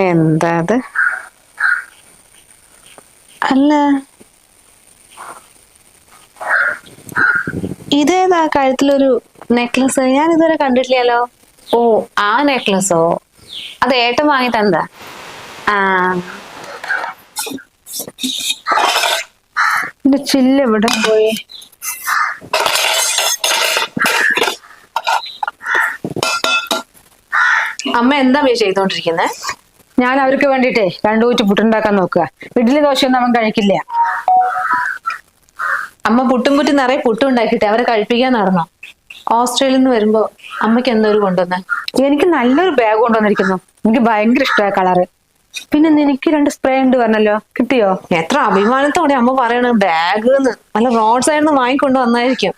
എന്താ അത്? അല്ല. ഇതേതാ കഴുത്തിലൊരു നെക്ലസ്? ഞാൻ ഇതുവരെ കണ്ടിട്ടില്ലല്ലോ. ഓ ആ നെക്ലസോ? അത് ഏട്ടൻ വാങ്ങി തന്നതാ. ആ. എന്റെ ചില്ല് എവിടെ പോയി. അമ്മ എന്താ മീ ചെയ്തോണ്ടിരിക്കുന്നത് ഞാൻ അവർക്ക് വേണ്ടിട്ടേ രണ്ടു കൂറ്റി പുട്ടുണ്ടാക്കാൻ നോക്കുക. ഇഡ്ഡലി ദോശയൊന്നും അവൻ കഴിക്കില്ല. അമ്മ പുട്ടും കുറ്റി നിറയെ പുട്ടും ഉണ്ടാക്കിയിട്ട് അവരെ കഴിപ്പിക്കാൻ നടന്നോ? ഓസ്ട്രേലിയയിൽ നിന്ന് വരുമ്പോ അമ്മയ്ക്ക് എന്തൊരു കൊണ്ടുവന്ന? എനിക്ക് നല്ലൊരു ബാഗ് കൊണ്ടുവന്നിരിക്കുന്നു. എനിക്ക് ഭയങ്കര ഇഷ്ടമായ കളറ് പിന്നെ നിനക്ക് രണ്ട് സ്പ്രേ ഉണ്ട് പറഞ്ഞല്ലോ. കിട്ടിയോ? എത്ര അഭിമാനത്തോടെ അമ്മ പറയണ ബാഗ് നല്ല റോഡ് സൈഡിൽ നിന്ന് വാങ്ങിക്കൊണ്ട് വന്നായിരിക്കും.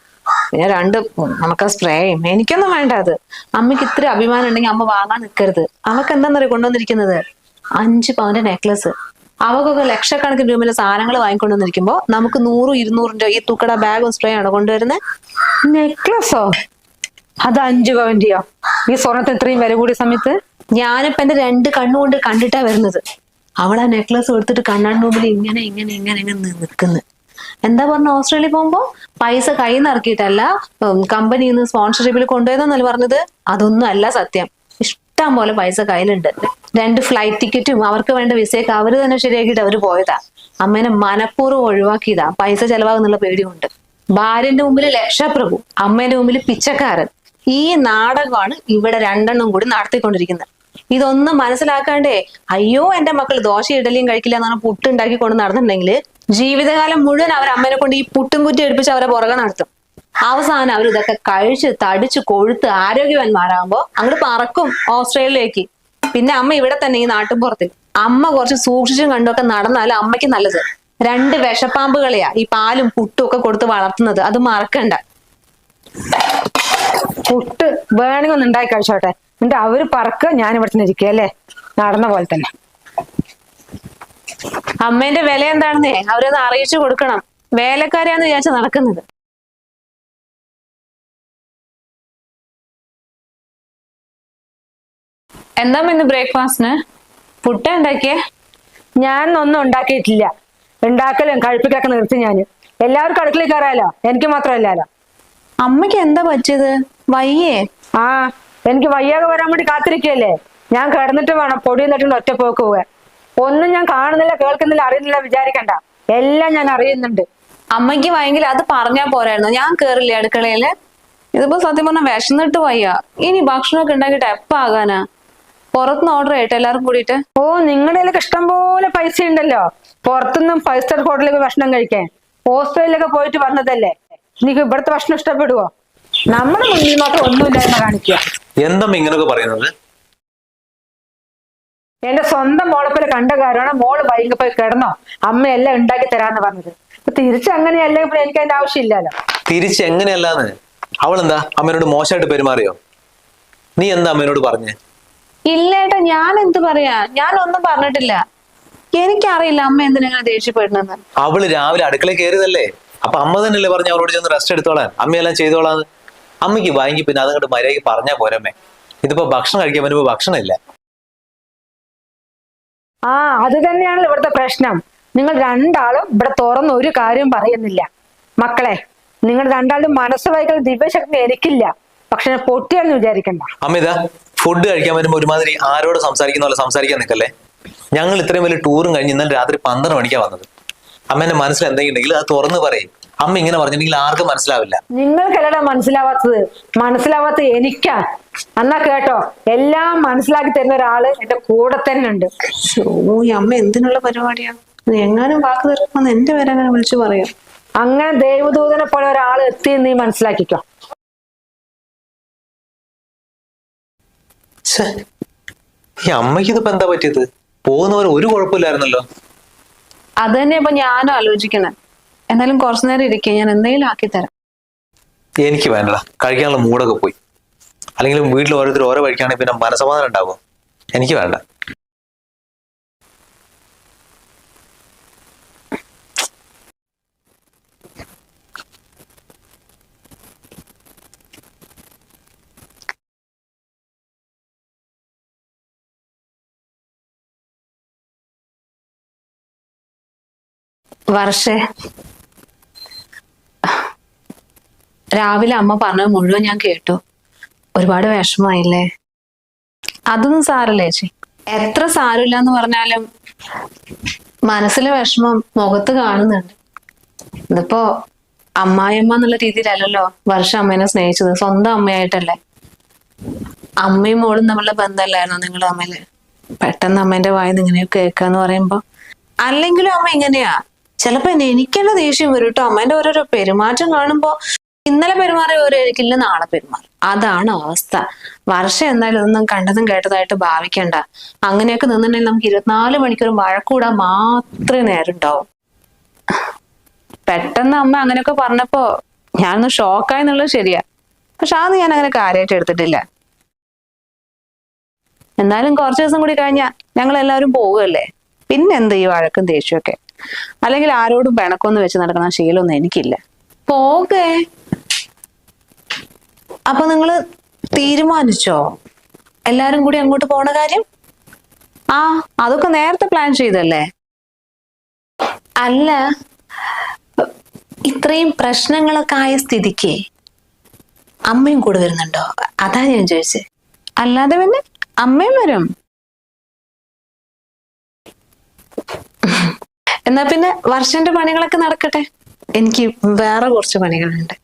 പിന്നെ രണ്ട് നമുക്ക് സ്പ്രേയും എനിക്കൊന്നും വേണ്ട അത്. അമ്മയ്ക്ക് ഇത്ര അഭിമാനം ഉണ്ടെങ്കിൽ അമ്മ വാങ്ങാൻ നിൽക്കരുത് അവക്ക് എന്താന്നറിയ കൊണ്ടുവന്നിരിക്കുന്നത്? അഞ്ച് പവന്റെ നെക്ലസ് അവക്കൊക്കെ ലക്ഷക്കണക്കിന് രൂപയിലെ സാധനങ്ങൾ വാങ്ങിക്കൊണ്ടുവന്നിരിക്കുമ്പോ നമുക്ക് നൂറും ഇരുന്നൂറിന്റെ ഈ തുക്കട ബാഗും സ്പ്രേ ആണോ കൊണ്ടുവരുന്നത് നെക്ലസോ അത് അഞ്ചു പവന്റെയോ? ഈ സ്വർണത്തിന് ഇത്രയും വില കൂടിയ സമയത്ത്? ഞാനിപ്പോ എന്റെ രണ്ട് കണ്ണുകൊണ്ട് കണ്ടിട്ടാ വരുന്നത്. അവൾ ആ നെക്ലസ് എടുത്തിട്ട് കണ്ണാടിന് മുമ്പിൽ ഇങ്ങനെ ഇങ്ങനെ ഇങ്ങനെ ഇങ്ങനെ നിൽക്കുന്നു എന്താ പറഞ്ഞ ഓസ്ട്രേലിയ പോകുമ്പോ? പൈസ കൈ നിറക്കിയിട്ടല്ല കമ്പനിയിൽ നിന്ന് സ്പോൺസർഷിപ്പിൽ കൊണ്ടുപോയതെന്നല്ല പറഞ്ഞത്? അതൊന്നും അല്ല സത്യം. ഇഷ്ടം പോലെ പൈസ കയ്യിലുണ്ട്. രണ്ട് ഫ്ലൈറ്റ് ടിക്കറ്റും അവർക്ക് വേണ്ട വിസയൊക്കെ അവർ തന്നെ ശരിയാക്കിയിട്ട് അവർ പോയതാ. അമ്മേനെ മനഃപൂർവം ഒഴിവാക്കിയതാ. പൈസ ചെലവാകുന്നുള്ള പേടിയുണ്ട് ഭാര്യന്റെ മുമ്പിൽ ലക്ഷപ്രഭു അമ്മേന്റെ മുമ്പിൽ പിച്ചക്കാരൻ. ഈ നാടകമാണ് ഇവിടെ രണ്ടെണ്ണം കൂടി നടത്തിക്കൊണ്ടിരിക്കുന്നത്. ഇതൊന്നും മനസ്സിലാക്കാണ്ടേ അയ്യോ എന്റെ മക്കൾ ദോശ ഇഡലിയും കഴിക്കില്ല എന്നാണ് പുട്ട് ഉണ്ടാക്കി കൊണ്ട് നടന്നിട്ടുണ്ടെങ്കിൽ ജീവിതകാലം മുഴുവൻ അവർ അമ്മേനെ കൊണ്ട് ഈ പുട്ടും കുറ്റി എടുപ്പിച്ച് അവരെ പുറകെ നടത്തും. അവസാനം അവർ ഇതൊക്കെ കഴിച്ച് തടിച്ച് കൊഴുത്ത് ആരോഗ്യവാന്മാരാകുമ്പോ അങ്ങോട്ട് പറക്കും ഓസ്ട്രേലിയയിലേക്ക്. പിന്നെ അമ്മ ഇവിടെ തന്നെ ഈ നാട്ടുപുറത്തിൽ അമ്മ കുറച്ച് സൂക്ഷിച്ചും കണ്ടൊക്കെ നടന്നാൽ അമ്മയ്ക്ക് നല്ലത്. രണ്ട് വിഷപ്പാമ്പുകളെയാ ഈ പാലും പുട്ടും ഒക്കെ കൊടുത്ത് വളർത്തുന്നത്. അത് മറക്കണ്ട. പുട്ട് വേണമെങ്കിൽ ഒന്ന് ഉണ്ടാക്കി കഴിച്ചോട്ടെ. എന്നിട്ട് അവർ പറക്കുക ഞാൻ ഇവിടെ തന്നെ ഇരിക്കുക അല്ലേ? നടന്ന പോലെ തന്നെ. അമ്മേന്റെ വില എന്താണെന്നേ അവരൊന്ന് അറിയിച്ചു കൊടുക്കണം. വേലക്കാരാന്ന് വിചാരിച്ച നടക്കുന്നത്. എന്താ ഇന്ന് ബ്രേക്ക്ഫാസ്റ്റിന്? പുട്ട ഉണ്ടാക്കിയേ ഞാൻ ഒന്നും ഉണ്ടാക്കിയിട്ടില്ല. ഉണ്ടാക്കലും കഴിപ്പിക്കൊക്കെ നിർത്തി ഞാൻ എല്ലാവർക്കും അടുക്കളയിൽ കയറാലോ? എനിക്ക് മാത്രമല്ലല്ലോ. അമ്മയ്ക്ക് എന്താ പറ്റിയത്? വയ്യേ. ആ എനിക്ക് വയ്യാതെ വരാൻ വേണ്ടി കാത്തിരിക്കുകയല്ലേ? ഞാൻ കിടന്നിട്ട് വേണം പൊടി നിന്നിട്ടുണ്ട് ഒറ്റ പോക്ക് പോവാൻ ഒന്നും ഞാൻ കാണുന്നില്ല കേൾക്കുന്നില്ല അറിയുന്നില്ല വിചാരിക്കണ്ട. എല്ലാം ഞാൻ അറിയുന്നുണ്ട്. അമ്മയ്ക്ക് വയ്യെങ്കിൽ അത് പറഞ്ഞാ പോരായിരുന്നു. ഞാൻ കേറില്ല അടുക്കളയിൽ? ഇതിപ്പോ സത്യം പറഞ്ഞാൽ വിശന്നിട്ട് വയ്യ. ഇനി ഭക്ഷണമൊക്കെ ഉണ്ടാക്കിയിട്ട് എപ്പ ആകാനാ പുറത്തുനിന്ന് ഓർഡർ ചെയ്യട്ടെ എല്ലാവരും കൂടിയിട്ട്? ഓ നിങ്ങളുടെ കയ്യിലൊക്കെ ഇഷ്ടം പോലെ പൈസ ഉണ്ടല്ലോ. പുറത്തുനിന്നും ഫൈവ് സ്റ്റാർ ഹോട്ടലിലേക്ക് ഭക്ഷണം കഴിക്കാൻ. ഹോസ്റ്റലിലൊക്കെ പോയിട്ട് വന്നതല്ലേ? നിനക്ക് ഇവിടുത്തെ ഭക്ഷണം ഇഷ്ടപ്പെടുവോ? നമ്മുടെ മുന്നിൽ മാത്രം ഒന്നുമില്ലായ്മ കാണിക്കുക. എന്തമ്മ ഇങ്ങനെയൊക്കെ പറയുന്നത്? എന്റെ സ്വന്തം മോളെപ്പോലെ കണ്ട കാര്യമാണ് മോൾ വൈകി പോയി കിടന്നോ. അമ്മ എല്ലാം ഉണ്ടാക്കി തരാന്ന് പറഞ്ഞത്. അപ്പൊ തിരിച്ച് അങ്ങനെയല്ലേ ഇപ്പൊ എനിക്ക് അതിന്റെ ആവശ്യമില്ലല്ലോ. തിരിച്ച് അവൾ എന്താ അമ്മേനോട് മോശമായിട്ട് പെരുമാറിയോ? നീ എന്താ അമ്മേനോട് പറഞ്ഞേ? ഇല്ലേട്ടാ ഞാൻ എന്ത് പറയാ? ഞാൻ ഒന്നും പറഞ്ഞിട്ടില്ല. എനിക്കറിയില്ല അമ്മ എന്തിനാ ദേഷ്യപ്പെടുന്നെന്ന് അവൾ രാവിലെ അടുക്കള കയറിയതല്ലേ? അപ്പൊ അമ്മ തന്നെയല്ലേ പറഞ്ഞു അവളോട് ചെന്ന് റെസ്റ്റ് എടുത്തോളാൻ? അമ്മയെല്ലാം ചെയ്തോളാന്ന്. അമ്മയ്ക്ക് വാങ്ങി പിന്നെ അതങ്ങോട്ട് മര്യാദയ്ക്ക് പറഞ്ഞാ പോരമ്മേ. ഇതിപ്പോ ഭക്ഷണം കഴിക്കാൻ വരുമ്പോ ഭക്ഷണം ഇല്ല ആ അത് തന്നെയാണല്ലോ ഇവിടുത്തെ പ്രശ്നം. നിങ്ങൾ രണ്ടാളും ഇവിടെ തുറന്ന് ഒരു കാര്യം പറയുന്നില്ല. മക്കളെ നിങ്ങൾ രണ്ടാളും മനസ്സ് വായിക്കുന്ന ദിവ്യശക്തി എനിക്കില്ല. പക്ഷെ പൊട്ടിയാണെന്ന് വിചാരിക്കണ്ട. അമിത ഫുഡ് കഴിക്കാൻ വരുമ്പോ ഒരുമാതിരി ആരോട് സംസാരിക്കുന്ന പോലെ സംസാരിക്കാൻ നിൽക്കല്ലേ? ഞങ്ങൾ ഇത്രയും വലിയ ടൂറും കഴിഞ്ഞ് ഇന്നലെ രാത്രി പന്ത്രണ്ട് മണിക്കാണ് വന്നത്. അമ്മേന്റെ മനസ്സിൽ എന്തെങ്കിലും ഉണ്ടെങ്കിൽ അത് തുറന്ന് പറയും. അമ്മ ഇങ്ങനെ പറഞ്ഞിട്ടുണ്ടെങ്കിൽ ആർക്കും മനസ്സിലാവില്ല. നിങ്ങൾക്കല്ലടാ മനസ്സിലാവാത്തത് മനസ്സിലാവാത്ത എനിക്കാ. എന്നാ കേട്ടോ എല്ലാം മനസ്സിലാക്കി തരുന്ന ഒരാൾ എന്റെ കൂടെ തന്നെ ഉണ്ട്. ഓ ഈ അമ്മ എന്തിനുള്ള പരിപാടിയാ? എങ്ങാനും വാക്ക് തീർക്കുമെന്ന് എന്റെ പേരെ അങ്ങനെ വിളിച്ചു പറയാം. അങ്ങനെ ദൈവദൂതനെ പോലെ ഒരാൾ എത്തി നീ മനസ്സിലാക്കിക്കോ. ഈ അമ്മയ്ക്ക് ഇതിപ്പോ എന്താ പറ്റിയത്? പോകുന്നവർ ഒരു കുഴപ്പമില്ലായിരുന്നല്ലോ. അതന്നെ തന്നെ ഇപ്പൊ ഞാനും ആലോചിക്കണേ. എന്തായാലും കുറച്ചു നേരം ഇരിക്കുക ഞാൻ എന്തെങ്കിലും ആക്കി തരാം. എനിക്ക് വേണ്ട. കഴിക്കാനുള്ള മൂടൊക്കെ പോയി. അല്ലെങ്കിൽ വീട്ടിൽ ഓരോരുത്തർ ഓരോ വഴിക്കാണെങ്കിൽ പിന്നെ മനസമാധാനം ഉണ്ടാകും എനിക്ക് വേണ്ട. വർഷേ. രാവിലെ അമ്മ പറഞ്ഞത് മുഴുവൻ ഞാൻ കേട്ടു. ഒരുപാട് വിഷമായില്ലേ അതൊന്നും സാരല്ലേ ചേച്ചി. എത്ര സാരമില്ല എന്ന് പറഞ്ഞാലും മനസ്സിലെ വിഷമം മുഖത്ത് കാണുന്നുണ്ട്. ഇതിപ്പോ അമ്മായിയമ്മ എന്നുള്ള രീതിയിലല്ലല്ലോ വർഷ അമ്മേനെ സ്നേഹിച്ചത്. സ്വന്തം അമ്മയായിട്ടല്ലേ? അമ്മയും മോളും തമ്മിലുള്ള ബന്ധമല്ലായിരുന്നു നിങ്ങൾ അമ്മയിൽ പെട്ടെന്ന് അമ്മേന്റെ വായിന്ന് ഇങ്ങനെ കേൾക്കാന്ന് പറയുമ്പോ. അല്ലെങ്കിലും അമ്മ ഇങ്ങനെയാ. ചിലപ്പോ എനിക്കല്ല ദേഷ്യം വരും കേട്ടോ അമ്മേന്റെ ഓരോരോ പെരുമാറ്റം കാണുമ്പോ ഇന്നലെ പെരുമാറിയ ഓരോ എനിക്കില്ല നാളെ പെരുമാറും. അതാണ് അവസ്ഥ. വർഷം എന്നാലും ഇതൊന്നും കണ്ടതും കേട്ടതായിട്ട് ഭാവിക്കണ്ട. അങ്ങനെയൊക്കെ നിന്നിട്ടുണ്ടെങ്കിൽ നമുക്ക് ഇരുപത്തിനാല് മണിക്കൂർ വഴക്കൂടാൻ മാത്രമേ നേരം ഉണ്ടാവും. പെട്ടെന്ന് അമ്മ അങ്ങനെയൊക്കെ പറഞ്ഞപ്പോ ഞാനൊന്ന് ഷോക്കായി എന്നുള്ളത് ശരിയാ. പക്ഷെ അത് ഞാൻ അങ്ങനെ കാര്യമായിട്ട് എടുത്തിട്ടില്ല. എന്നാലും കുറച്ച് ദിവസം കൂടി കഴിഞ്ഞാൽ ഞങ്ങൾ എല്ലാവരും പോവുകയല്ലേ? പിന്നെ എന്ത് ഈ വഴക്കും ദേഷ്യമൊക്കെ? അല്ലെങ്കിൽ ആരോടും പിണക്കൊന്നും വെച്ച് നടക്കുന്ന ശീലമൊന്നും എനിക്കില്ല. പോകേ. അപ്പൊ നിങ്ങൾ തീരുമാനിച്ചോ? എല്ലാരും കൂടി അങ്ങോട്ട് പോണ കാര്യം? ആ അതൊക്കെ നേരത്തെ പ്ലാൻ ചെയ്തല്ലേ? അല്ല ഇത്രയും പ്രശ്നങ്ങളൊക്കെ ആയ സ്ഥിതിക്ക് അമ്മയും കൂടെ വരുന്നുണ്ടോ? അതാ ഞാൻ ചോദിച്ചത് അല്ലാതെ പിന്നെ അമ്മയും വരും. എന്നാ പിന്നെ വർഷന്റെ പണികളൊക്കെ നടക്കട്ടെ? എനിക്ക് വേറെ കുറച്ച് പണികളുണ്ട്.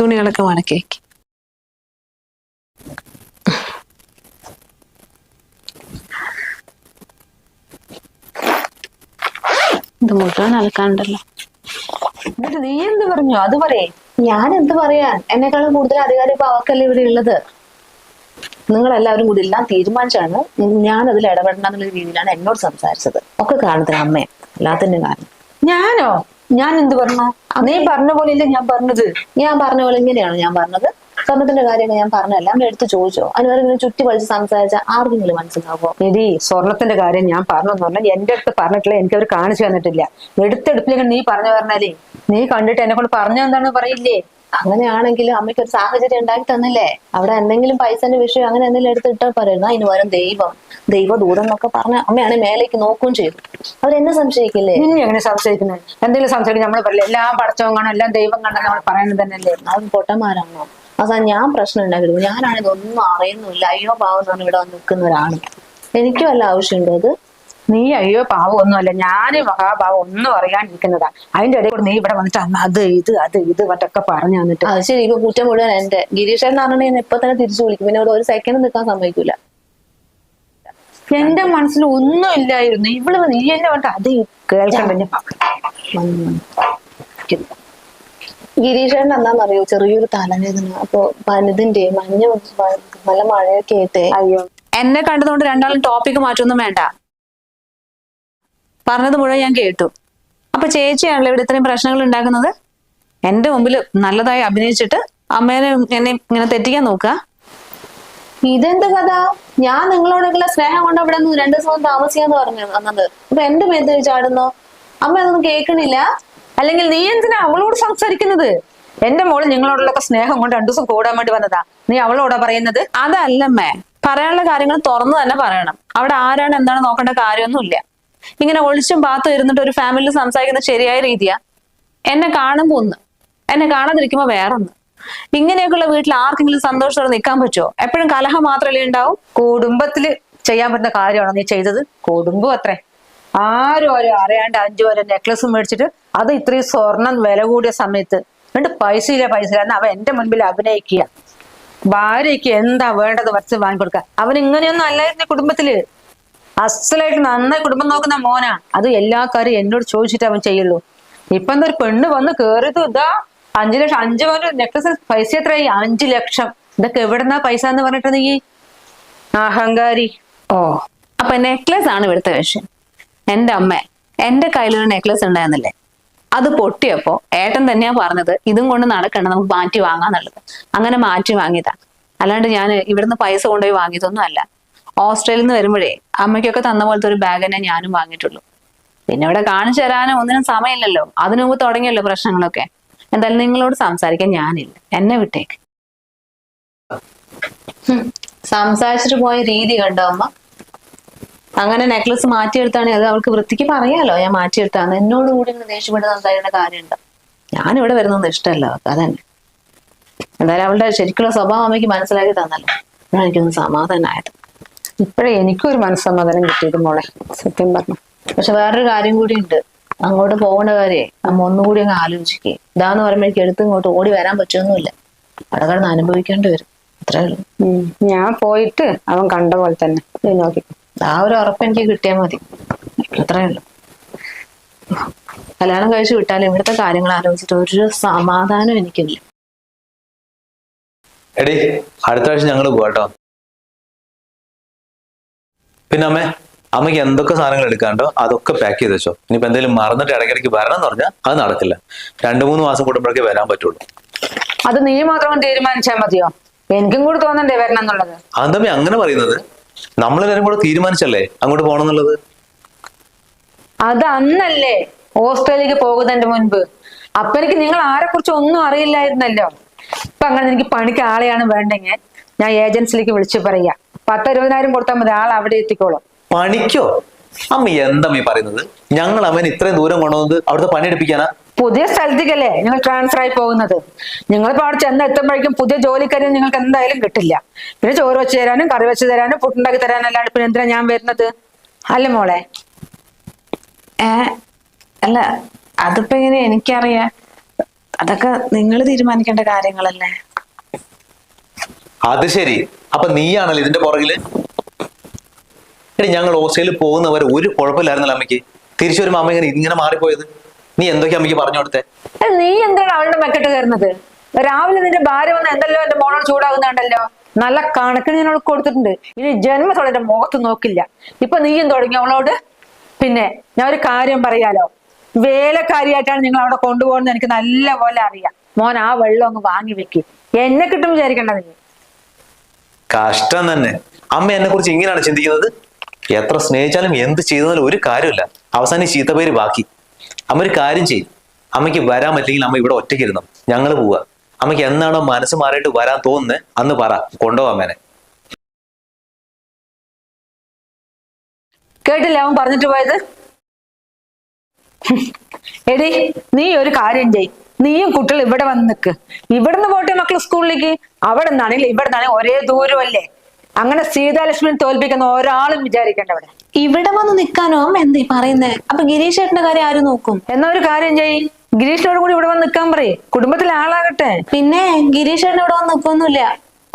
തുണികളൊക്കെ മടക്കി വയ്ക്ക് ഇത് മുഴുവൻ അലക്കാണ്ടല്ലോ എന്നിട്ട് നീ എന്ത് പറഞ്ഞു? അത് പറയേ. ഞാൻ എന്ത് പറയാൻ എന്നെക്കാളും കൂടുതൽ അധികാരം ഇപ്പൊ അവക്കല്ലേ ഇവിടെ ഉള്ളത്? നിങ്ങൾ എല്ലാവരും കൂടി എല്ലാം തീരുമാനിച്ചാണ് ഞാൻ അതിൽ ഇടപെടണം എന്നുള്ള രീതിയിലാണ് എന്നോട് സംസാരിച്ചത്. ഒക്കെ കാരണത്തിന് അമ്മയെ. എല്ലാത്തിന്റെ കാരണം. ഞാനോ? ഞാൻ എന്ത് പറഞ്ഞു? നീ പറഞ്ഞ പോലെയല്ലേ ഞാൻ പറഞ്ഞത്? ഞാൻ പറഞ്ഞ പോലെ ഇങ്ങനെയാണോ ഞാൻ പറഞ്ഞത്? സ്വർണത്തിന്റെ കാര്യങ്ങൾ ഞാൻ പറഞ്ഞല്ല അമ്മ എടുത്ത് ചോദിച്ചോ. അനുവരെ ഇങ്ങനെ ചുറ്റി വലിച്ച് സംസാരിച്ച ആർക്കെങ്കിലും മനസ്സിലാവോ? എടി സ്വർണത്തിന്റെ കാര്യം ഞാൻ പറഞ്ഞു എന്ന് പറഞ്ഞാൽ എന്റെ അടുത്ത് പറഞ്ഞിട്ടില്ല. എനിക്ക് അവർ കാണിച്ചു തന്നിട്ടില്ല. എടുത്തെടുപ്പില്ലെങ്കിൽ നീ പറഞ്ഞു പറഞ്ഞാലേ നീ കണ്ടിട്ട് എന്നെ കൊണ്ട് പറഞ്ഞെന്താണ് പറയില്ലേ? അങ്ങനെയാണെങ്കിലും അമ്മയ്ക്ക് ഒരു സാഹചര്യം ഉണ്ടാക്കി തന്നില്ലേ? അവിടെ എന്തെങ്കിലും പൈസന്റെ വിഷയം അങ്ങനെ എന്തെങ്കിലും എടുത്തിട്ടാ പറയുന്നു അതിന് വരും ദൈവം ദൈവദൂതം എന്നൊക്കെ പറഞ്ഞ അമ്മയാണ് മേലേക്ക് നോക്കുകയും ചെയ്തു. അവരെന്നെ സംശയിക്കില്ലേ? ഇനി എങ്ങനെ സംശയിക്കുന്നത് എന്തെങ്കിലും സംശയിക്കും നമ്മൾ പറയില്ല എല്ലാം പടച്ചവും കാണും എല്ലാം ദൈവം കാണും നമ്മൾ പറയുന്നത് തന്നെ അല്ലേ അത് പൊട്ടന്മാരാണോ? അവസാനം ഞാൻ പ്രശ്നം ഉണ്ടാക്കിയത് ഞാനാണിതൊന്നും അറിയുന്നില്ല. അയ്യോ പാവം എന്ന് ഇവിടെ വന്ന് നിൽക്കുന്ന ഒരാണ് എനിക്കും അല്ല ആവശ്യമുണ്ടോ? അത് നീ അയ്യോ പാവം ഒന്നുമല്ല ഞാൻ മഹാഭാവം ഒന്നും അറിയാണ്ടിരിക്കുന്നതാ അതിന്റെ ഇടയിൽ നീ ഇവിടെ വന്നിട്ട് അന്ന് അത് ഇത് അത് ഇത് മറ്റൊക്കെ പറഞ്ഞു തന്നിട്ട്. അത് ശരി ഇപ്പൊ കുറ്റം മുഴുവൻ എന്റെ ഗിരീഷൻ എന്ന് പറഞ്ഞാൽ ഇപ്പൊ തന്നെ തിരിച്ചു വിളിക്കും. പിന്നെ ഒരു സെക്കൻഡ് നിൽക്കാൻ സമ്മതിക്കൂല. എന്റെ മനസ്സിൽ ഒന്നും ഇല്ലായിരുന്നു. ഇവൾ നീ എന്നെ വന്നിട്ട് അത് കേൾക്കണ്ട ഞാൻ ഗിരീഷേട്ടൻ എന്താണെന്നറിയോ ചെറിയൊരു തലവേദന. അപ്പൊ പനിതിന്റെ മഞ്ഞ നല്ല മഴയൊക്കെ ആയിട്ടേ അയ്യോ. എന്നെ കണ്ടതുകൊണ്ട് രണ്ടാളും ടോപ്പിക്ക് മാറ്റൊന്നും വേണ്ട. പറഞ്ഞത് മുഴുവൻ ഞാൻ കേട്ടു. അപ്പൊ ചേച്ചിയാണല്ലോ ഇവിടെ ഇത്രയും പ്രശ്നങ്ങൾ ഉണ്ടാക്കുന്നത്? എന്റെ മുമ്പിൽ നല്ലതായി അഭിനയിച്ചിട്ട് അമ്മേനെ എന്നെ ഇങ്ങനെ തെറ്റിക്കാൻ നോക്കുക. ഇതെന്ത് കഥ? ഞാൻ നിങ്ങളോടൊക്കെയുള്ള സ്നേഹം കൊണ്ട് ഇവിടെ നിന്ന് രണ്ടു ദിവസം താമസിക്കാന്ന് പറഞ്ഞു വന്നത്. അപ്പൊ എന്റെ മേത്ത് ചാടുന്നോ? അമ്മ അതൊന്നും കേൾക്കണില്ല. അല്ലെങ്കിൽ നീ എന്തിനാ അവളോട് സംസാരിക്കുന്നത്? എന്റെ മോൾ നിങ്ങളോടുള്ള സ്നേഹം കൊണ്ട് രണ്ടു ദിവസം കൂടാൻ വേണ്ടി വന്നതാ. നീ അവളോടാ പറയുന്നത്? അതല്ലമ്മേ പറയാനുള്ള കാര്യങ്ങൾ തുറന്നു തന്നെ പറയണം. അവിടെ ആരാണ് എന്താണ് നോക്കേണ്ട കാര്യമൊന്നുമില്ല. ഇങ്ങനെ ഒളിച്ചും പാത്തും ഇരുന്നിട്ട് ഒരു ഫാമിലി സംസാരിക്കുന്ന ശരിയായ രീതിയാ? എന്നെ കാണുമ്പോ ഒന്ന്. എന്നെ കാണാതിരിക്കുമ്പോ വേറൊന്ന്. ഇങ്ങനെയൊക്കെയുള്ള വീട്ടിൽ ആർക്കെങ്കിലും സന്തോഷത്തോടെ നിൽക്കാൻ പറ്റുമോ എപ്പോഴും കലഹം മാത്രമല്ലേ ഉണ്ടാവും? കുടുംബത്തിൽ ചെയ്യാൻ പറ്റുന്ന കാര്യമാണോ നീ ചെയ്തത്? കുടുംബം അത്രേ. ആരും ആരും അറിയാണ്ട് അഞ്ചു വരെ നെക്ലസ് മേടിച്ചിട്ട് അത് ഇത്രയും സ്വർണം വില കൂടിയ സമയത്ത് എന്നിട്ട് പൈസ ഇല്ല പൈസ ഇല്ല. അവൻ എന്റെ മുൻപിൽ അഭിനയിക്കുക. ഭാര്യയ്ക്ക് എന്താ വേണ്ടത് വരച്ച് വാങ്ങിക്കൊടുക്കുക? അവൻ ഇങ്ങനെയൊന്നും അല്ലായിരുന്നു കുടുംബത്തിൽ. അസലായിട്ട് നന്നായി കുടുംബം നോക്കുന്ന മോനാ. അത് എല്ലാ കാര്യം എന്നോട് ചോദിച്ചിട്ട് അവൻ ചെയ്യുള്ളൂ. ഇപ്പൊ എന്താ ഒരു പെണ്ണ് വന്ന് കേറിയത് ഇതാ അഞ്ചു ലക്ഷം അഞ്ചു പവന്റെ നെക്ലസ് പൈസ എത്രയായി? അഞ്ചു ലക്ഷം. ഇതൊക്കെ എവിടെന്നാ പൈസ എന്ന് പറഞ്ഞിട്ട് നീ? അഹങ്കാരി. ഓ. അപ്പൊ നെക്ലസ് ആണ് ഇവിടുത്തെ വിഷയം എന്റെ അമ്മ എന്റെ കയ്യിലൊരു നെക്ലസ് ഉണ്ടായിരുന്നില്ലേ? അത് പൊട്ടിയപ്പോ ഏട്ടൻ തന്നെയാ പറഞ്ഞത് ഇതും കൊണ്ട് നടക്കണം നമുക്ക് മാറ്റി വാങ്ങാന്നുള്ളത്. അങ്ങനെ മാറ്റി വാങ്ങിയതാ. അല്ലാണ്ട് ഞാൻ ഇവിടുന്ന് പൈസ കൊണ്ടുപോയി വാങ്ങിയതൊന്നും അല്ല. ഓസ്ട്രേലിയയിൽ നിന്ന് വരുമ്പോഴേ അമ്മയ്ക്കൊക്കെ തന്ന പോലത്തെ ഒരു ബാഗ് തന്നെ ഞാനും വാങ്ങിയിട്ടുള്ളൂ. പിന്നെ ഇവിടെ കാണിച്ചു തരാനോ ഒന്നിനും സമയമില്ലല്ലോ. അതിനു മുമ്പ് തുടങ്ങിയല്ലോ പ്രശ്നങ്ങളൊക്കെ. എന്തായാലും നിങ്ങളോട് സംസാരിക്കാൻ ഞാനില്ല. എന്നെ വിട്ടേക്ക്. സംസാരിച്ചിട്ട് പോയ രീതി കണ്ടോ അമ്മ? അങ്ങനെ നെക്ലസ് മാറ്റിയെടുത്താണ് അത് അവൾക്ക് വൃത്തിക്ക് പറയാലോ. ഞാൻ മാറ്റിയെടുത്താന്ന് എന്നോട് കൂടി ഇങ്ങനെ ദേഷ്യപ്പെട്ട് സംസാരിക്കേണ്ട കാര്യമുണ്ട്. ഞാനിവിടെ വരുന്നൊന്നും ഇഷ്ടമല്ല അവൾക്ക്. അതന്നെ. എന്തായാലും അവളുടെ ശരിക്കുള്ള സ്വഭാവം അമ്മയ്ക്ക് മനസ്സിലാക്കി തന്നല്ലോ. എനിക്കൊന്ന് സമാധാനമായത് ഇപ്പഴേ എനിക്കും ഒരു മനസ്സമാധാനം കിട്ടിയത് മോളെ സത്യം പറഞ്ഞു. പക്ഷെ വേറൊരു കാര്യം കൂടി ഉണ്ട് അങ്ങോട്ട് പോകേണ്ട കാര്യേ നമ്മ ഒന്നുകൂടി അങ്ങ് ആലോചിക്കേ. ഇതാന്ന് പറയുമ്പോഴേക്ക് എടുത്ത് ഇങ്ങോട്ട് ഓടി വരാൻ പറ്റുമൊന്നുമില്ല അവിടെ കിടന്ന് അനുഭവിക്കേണ്ടി വരും. അത്രേ ഉള്ളൂ. ഞാൻ പോയിട്ട് അവൻ കണ്ട പോലെ തന്നെ. നീ നോക്കി. ആ ഒരു ഉറപ്പ് എനിക്ക് കിട്ടിയാൽ മതി. അത്രേ ഉള്ളൂ. കല്യാണം കഴിച്ചു വിട്ടാലും ഇവിടുത്തെ കാര്യങ്ങൾ ആലോചിച്ചിട്ട് ഒരു സമാധാനം എനിക്കില്ല. എടി അടുത്ത ആഴ്ച ഞങ്ങൾ പോവാട്ടോ. പിന്നെ അമ്മേ അമ്മയ്ക്ക് എന്തൊക്കെ സാധനങ്ങൾ എടുക്കാണ്ടോ അതൊക്കെ പാക്ക് ചെയ്ത് വെച്ചോ. ഇനിയിപ്പോ എന്തെങ്കിലും മറന്നിട്ട് ഇടയ്ക്കിടയ്ക്ക് വരണം എന്ന് പറഞ്ഞാൽ അത് നടക്കില്ല. രണ്ടു മൂന്ന് മാസം കൂടുമ്പോഴേക്ക് വരാൻ പറ്റുള്ളൂ. അത് നീ മാത്രം തീരുമാനിച്ചാൽ മതിയോ? എനിക്കും കൂടി തോന്നണ്ടേ വരണം എന്നുള്ളത്? അതമ്മ അങ്ങനെ പറയുന്നത്? നമ്മളെല്ലാരും കൂടെ തീരുമാനിച്ചല്ലേ അങ്ങോട്ട് പോകണം എന്നുള്ളത്? അത് അന്നല്ലേ ഓസ്ട്രേലിയക്ക് പോകുന്നതിന്റെ മുൻപ്. അപ്പൊ എനിക്ക് നിങ്ങൾ ആരെ കുറിച്ച് ഒന്നും അറിയില്ലായിരുന്നല്ലോ. ഇപ്പൊ അങ്ങനെ എനിക്ക് പണിക്ക് ആളെയാണ് വേണ്ടെങ്കിൽ ഞാൻ ഏജൻസിലേക്ക് വിളിച്ചു പറയാ. പത്ത് ഇരുപതിനായിരം കൊടുത്താൽ മതി ആൾ അവിടെ എത്തിക്കോളും. പണിക്കോ? അമ്മ എന്താ മീ പറയുന്നത്? ഞങ്ങൾ അവൻ ഇത്രയും ദൂരം കൊണ്ടുവന്നത് അവിടുത്തെ പണിയെടുപ്പിക്കാനാ? പുതിയ സ്ഥലത്തേക്കല്ലേ നിങ്ങൾ ട്രാൻസ്ഫർ ആയി പോകുന്നത്. നിങ്ങളിപ്പോ അവിടെ ചെന്ന് എത്തുമ്പോഴേക്കും പുതിയ ജോലിക്കാരും നിങ്ങൾക്ക് എന്തായാലും കിട്ടില്ല. പിന്നെ ചോറ് വെച്ച് തരാനും കറി വെച്ച് തരാനും പുട്ടുണ്ടാക്കി തരാനും അല്ലാണ്ട് പിന്നെ എന്തിനാ ഞാൻ വരുന്നത്? അല്ല മോളെ. ഏ അല്ല അതിപ്പോ എങ്ങനെ എനിക്കറിയാം. അതൊക്കെ നിങ്ങൾ തീരുമാനിക്കേണ്ട കാര്യങ്ങളല്ലേ? അത് ശരി. അപ്പൊ നീയാണല്ലോ ഇതിന്റെ പുറകിൽ? ഞങ്ങൾ ഓസ്ട്രേലിയയിൽ പോകുന്നവരെ ഒരു കുഴപ്പമില്ലായിരുന്നല്ലോ അമ്മയ്ക്ക്. തിരിച്ചു വരുമ്പോ അമ്മ ഇങ്ങനെ ഇങ്ങനെ മാറിപ്പോയത്. നീ എന്തൊക്കെ അമ്മയ്ക്ക് പറഞ്ഞു കൊടുത്തേ? നീ എന്താണ് അവളുടെ മെക്കെട്ട് കയറുന്നത്? രാവിലെ നിന്റെ ഭാര്യ വന്ന് എന്തല്ലോ എന്റെ മോളോട് ചൂടാകുന്നുണ്ടല്ലോ നല്ല കണക്കിന് ഞാൻ അവൾക്ക് കൊടുത്തിട്ടുണ്ട്. ഇനി ജന്മത്തോടെ എന്റെ മുഖത്ത് നോക്കില്ല. ഇപ്പൊ നീയും തുടങ്ങി അവളോട്? പിന്നെ ഞാൻ ഒരു കാര്യം പറയാലോ? വേലക്കാരിയായിട്ടാണ് നിങ്ങൾ അവിടെ കൊണ്ടുപോകുന്നത് എനിക്ക് നല്ല പോലെ അറിയാം. മോൻ ആ വെള്ളം അങ്ങ് വാങ്ങി വെക്ക്. എന്നെ കിട്ടും വിചാരിക്കണ്ട നീ. കഷ്ടം തന്നെ. അമ്മ എന്നെ കുറിച്ച് ഇങ്ങനെയാണ് ചിന്തിക്കുന്നത്? എത്ര സ്നേഹിച്ചാലും എന്ത് ചെയ്താലും ഒരു കാര്യമില്ല അവസാനം ചീത്ത പേര് ബാക്കി. അമ്മ ഒരു കാര്യം ചെയ്യും. അമ്മയ്ക്ക് വരാൻ പറ്റില്ലെങ്കിൽ അമ്മ ഇവിടെ ഒറ്റയ്ക്ക് ഇരുന്നു? ഞങ്ങൾ പോവാ. അമ്മയ്ക്ക് എന്നാണോ മനസ്സ് മാറിയിട്ട് വരാൻ തോന്നുന്നത് അന്ന് പറ. കൊണ്ടുപോകാം അമ്മേനെ. കേട്ടില്ല അവൻ പറഞ്ഞിട്ട് പോയത്? എടി നീ ഒരു കാര്യം ചെയ് നീയും കുട്ടികൾ ഇവിടെ വന്ന് നിൽക്ക് ഇവിടുന്ന് പോട്ടെ മക്കൾ സ്കൂളിലേക്ക്? അവിടെ നിന്നാണെങ്കിൽ ഇവിടെ നിന്നാണെങ്കിൽ ഒരേ ദൂരമല്ലേ? അങ്ങനെ സീതാലക്ഷ്മി തോൽപ്പിക്കുന്ന ഒരാളും വിചാരിക്കേണ്ട അവിടെ ഇവിടെ വന്ന് നിൽക്കാനോ എന്തീ പറയുന്നേ? അപ്പൊ ഗിരീഷ് ചേട്ടന്റെ കാര്യം ആരും നോക്കും. എന്നാ ഒരു കാര്യം ചെയ് ഗിരീഷിനോട് കൂടി ഇവിടെ വന്ന് നിൽക്കാൻ പറയേ. കുടുംബത്തിൽ ആളാകട്ടെ. പിന്നെ ഗിരീഷ് ചേട്ടൻ ഇവിടെ വന്ന് നിൽക്കൊന്നുമില്ല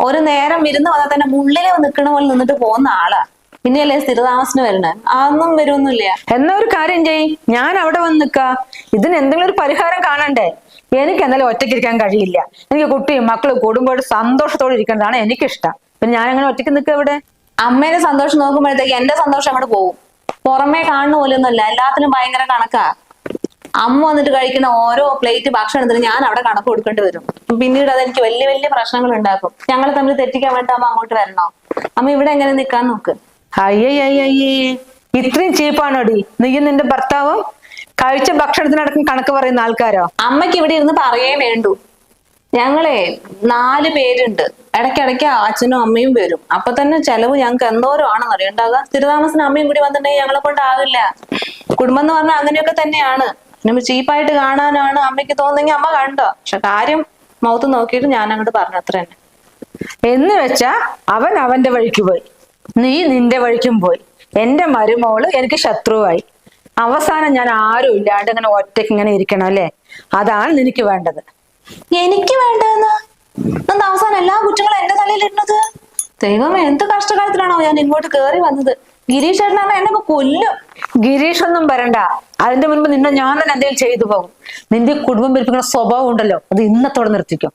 ഒരു നേരം ഇരുന്ന് വന്നാൽ തന്നെ മുള്ളിലെ നിൽക്കണ പോലെ നിന്നിട്ട് പോകുന്ന ആളാ. പിന്നെയല്ലേ സ്ഥിരതാമസത്തിന് വരണേ? അതൊന്നും വരുമൊന്നുമില്ല. എന്നാ ഒരു കാര്യം ചെയ് ഞാൻ അവിടെ വന്ന് നിൽക്ക ഇതിന് എന്തെങ്കിലും ഒരു പരിഹാരം കാണണ്ടേ? എനിക്ക് എന്തായാലും ഒറ്റയ്ക്കിരിക്കാൻ കഴിയില്ല. എനിക്ക് കുട്ടിയും മക്കളും കുടുംബമായിട്ട് സന്തോഷത്തോടെ ഇരിക്കുന്നതാണ് എനിക്കിഷ്ടം. പിന്നെ ഞാൻ അങ്ങനെ ഒറ്റയ്ക്ക് നിൽക്കുക ഇവിടെ? അമ്മേനെ സന്തോഷം നോക്കുമ്പോഴത്തേക്ക് എന്റെ സന്തോഷം അങ്ങോട്ട് പോകും. പുറമേ കാണുന്ന പോലെയൊന്നുമല്ല. എല്ലാത്തിനും ഭയങ്കര കണക്കാ. അമ്മ വന്നിട്ട് കഴിക്കുന്ന ഓരോ പ്ലേറ്റ് ഭക്ഷണം എടുത്തിട്ട് ഞാൻ അവിടെ കണക്ക് കൊടുക്കേണ്ടി വരും. പിന്നീട് അത് എനിക്ക് വലിയ വലിയ പ്രശ്നങ്ങൾ ഉണ്ടാക്കും. ഞങ്ങൾ തമ്മിൽ തെറ്റിക്കാൻ വേണ്ടി അമ്മ അങ്ങോട്ട് വരണോ? അമ്മ ഇവിടെ എങ്ങനെ നിൽക്കാൻ നോക്ക്? അയ്യേ അയ്യേ ഇത്രയും ചീപ്പാണോടി? നീയും നിന്റെ ഭർത്താവും? കഴിച്ച ഭക്ഷണത്തിനടക്കം കണക്ക് പറയുന്ന ആൾക്കാരോ? അമ്മയ്ക്ക് ഇവിടെ ഇരുന്ന് പറയേ വേണ്ടു. ഞങ്ങളെ നാല് പേരുണ്ട്. ഇടയ്ക്കിടയ്ക്ക് അച്ഛനും അമ്മയും വരും. അപ്പൊ തന്നെ ചെലവ് ഞങ്ങൾക്ക് എന്തോരം ആണെന്ന് അറിയണ്ടാകുക സ്ഥിരതാമസത്തിന് അമ്മയും കൂടി വന്നിട്ടുണ്ടെങ്കിൽ ഞങ്ങളെ കൊണ്ടാകില്ല കുടുംബം എന്ന് പറഞ്ഞാൽ അങ്ങനെയൊക്കെ തന്നെയാണ്. ചീപ്പായിട്ട് കാണാനാണ് അമ്മയ്ക്ക് തോന്നുന്നെങ്കിൽ അമ്മ കണ്ടോ? പക്ഷെ കാര്യം മൗത്ത് നോക്കിയിട്ട് ഞാൻ അങ്ങോട്ട് പറഞ്ഞു അത്ര തന്നെ. എന്ന് വെച്ചാ അവൻ അവന്റെ വഴിക്ക് പോയി. നീ നിന്റെ വഴിക്കും പോയി. എന്റെ മരുമോൾ എനിക്ക് ശത്രുവായി. അവസാനം ഞാൻ ആരും ഇല്ലാണ്ട് ഇങ്ങനെ ഒറ്റയ്ക്ക് ഇങ്ങനെ ഇരിക്കണം അല്ലേ? അതാണ് നിനക്ക് വേണ്ടത്. എനിക്ക് വേണ്ടതെന്ന്? എന്താ അവസാനം എല്ലാ കുറ്റങ്ങളും എന്റെ തലയിൽ തലയിലിടുന്നത് ദൈവം എന്ത് കഷ്ടകാലത്തിലാണോ ഞാൻ ഇങ്ങോട്ട് കേറി വന്നത്? ഗിരീഷ് ഏട്ടനാണ് എന്നെ കൊല്ലും. ഗിരീഷ് ഒന്നും വരണ്ട. അതിന്റെ മുൻപ് നിന്നെ ഞാൻ തന്നെ എന്തെങ്കിലും ചെയ്തു പോകും. നിന്റെ കുടുംബം പിരിപ്പിക്കുന്ന സ്വഭാവം ഉണ്ടല്ലോ അത് ഇന്നത്തോടെ നിർത്തിക്കും.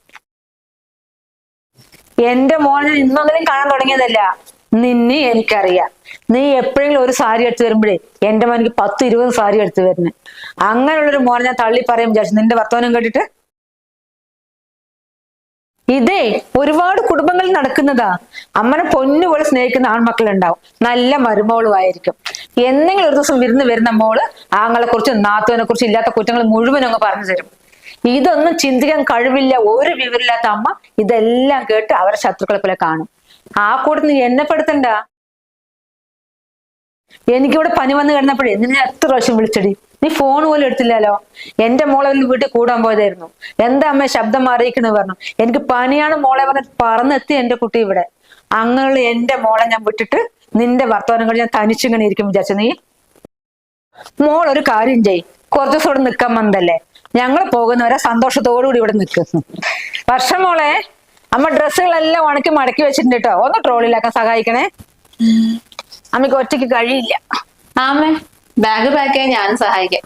എന്റെ മോനെ ഇന്നൊന്നും ഇന്നൊന്നിനും കാണാൻ തുടങ്ങിയതല്ല. നിന്നെ എനിക്കറിയാം. നീ എപ്പോഴെങ്കിലും ഒരു സാരി എടുത്തു വരുമ്പോഴേ എന്റെ മോനിക്ക് പത്ത് ഇരുപത് സാരി എടുത്തു വരുന്നത് അങ്ങനെയുള്ളൊരു മോനെ ഞാൻ തള്ളി പറയാൻ വിചാരിച്ചു. നിന്റെ വർത്തമാനം കേട്ടിട്ട്? ഇതേ ഒരുപാട് കുടുംബങ്ങളിൽ നടക്കുന്നതാ. അമ്മനെ പൊന്നുപോലെ സ്നേഹിക്കുന്ന ആൺമക്കൾ ഉണ്ടാവും നല്ല മരുമോളും ആയിരിക്കും എന്തെങ്കിലും ഒരു ദിവസം വിരുന്ന് വരുന്ന മോൾ ആങ്ങളെ കുറിച്ചും നാത്തുവിനെ കുറിച്ചും ഇല്ലാത്ത കുറ്റങ്ങൾ മുഴുവൻ അങ്ങ് പറഞ്ഞു തരും. ഇതൊന്നും ചിന്തിക്കാൻ കഴിവില്ല. ഒരു വിവരമില്ലാത്ത അമ്മ ഇതെല്ലാം കേട്ട് അവരെ ശത്രുക്കളെ പോലെ കാണും. ആ കൂട്ടത്തിൽ എന്നെ പെടുത്തണ്ട. എനിക്കിവിടെ പനി വന്ന് കിടന്നപ്പോഴേ നിന്നെ എത്ര പ്രാവശ്യം വിളിച്ചടി? നീ ഫോൺ പോലും എടുത്തില്ലല്ലോ. എന്റെ മോളെ വീട്ടിൽ കൂടാൻ പോയതായിരുന്നു. എന്താ അമ്മ ശബ്ദം മാറിയിക്കണെന്ന് പറഞ്ഞു. എനിക്ക് പനിയാണ് മോളെ പറഞ്ഞിട്ട് പറന്നെത്തി എന്റെ കുട്ടി ഇവിടെ. അങ്ങനെയുള്ള എന്റെ മോളെ ഞാൻ വിട്ടിട്ട് നിന്റെ വർത്തമാനം കൊണ്ട് ഞാൻ തനിച്ചിങ്ങനെ ഇരിക്കും വിചാരിച്ചു. നീ മോൾ ഒരു കാര്യം ചെയ് കുറച്ച് ദിവസം ഇവിടെ നിൽക്കാൻ വന്നതല്ലേ? ഞങ്ങൾ പോകുന്നവരെ സന്തോഷത്തോടുകൂടി ഇവിടെ നിൽക്കും. വർഷം മോളെ അമ്മ ഡ്രസ്സുകളെല്ലാം ഉണക്കി മടക്കി വെച്ചിട്ടുണ്ട് കേട്ടോ. ഒന്ന് ട്രോളിലാക്കാൻ സഹായിക്കണേ. അമ്മയ്ക്ക് ഒറ്റയ്ക്ക് കഴിയില്ല. ആമേ ബാഗ് പാക്ക് ചെയ്യാൻ ഞാൻ സഹായിക്കാം.